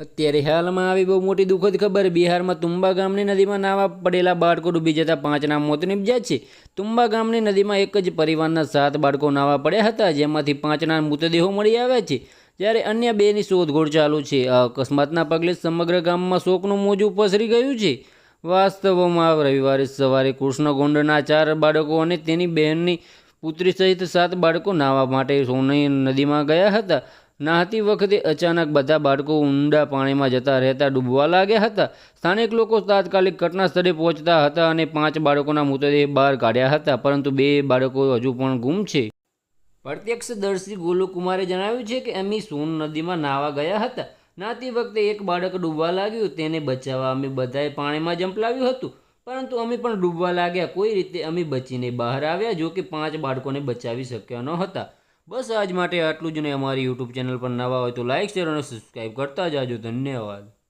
અત્યારે હાલમાં આવી બહુ મોટી દુઃખદ ખબર, બિહારમાં તુંબા ગામની નદીમાં નાવા પડેલા બાળકો ડૂબી જતા પાંચના મોત નિપજ્યા છે. તુંબા ગામની નદીમાં એક જ પરિવારના સાત બાળકો નાવા પડ્યા હતા, જેમાંથી પાંચના મૃતદેહો મળી આવ્યા છે. જ્યારે અન્ય બેની શોધખોળ ચાલુ છે. આ અકસ્માતના પગલે સમગ્ર ગામમાં શોકનું મોજું પસરી ગયું છે. વાસ્તવમાં રવિવારે સવારે કૃષ્ણ ગોંડના ચાર બાળકો અને તેની બહેનની પુત્રી સહિત સાત બાળકો નાહવા માટે સોની નદીમાં ગયા હતા. નહાતી વખતે અચાનક બધા બાળકો ઊંડા પાણીમાં જતા રહેતા ડૂબવા લાગ્યા હતા. સ્થાનિક લોકો તાત્કાલિક ઘટના સ્થળે પહોંચતા હતા અને પાંચ બાળકોના મૃતદેહ બહાર કાઢ્યા હતા, પરંતુ બે બાળકો હજુ પણ ગુમ છે. પ્રત્યક્ષદર્શી ગોલુકુમારે જણાવ્યું છે કે અમે સોન નદીમાં નાહવા ગયા હતા. નાતી વખતે એક બાળક ડૂબવા લાગ્યું, તેને બચાવવા અમે બધાએ પાણીમાં જંપલાવ્યું હતું. પરંતુ અમે પણ ડૂબવા લાગ્યા. કોઈ રીતે અમે બચીને બહાર આવ્યા જો કે પાંચ બાળકોને બચાવી શક્યા ન હતા બસ આજ માટે આટલું જ ને અમારી યુટ્યુબ ચેનલ પર નવા હોય તો લાઇક શેર અને સબસ્ક્રાઈબ કરતા જાજો. ધન્યવાદ.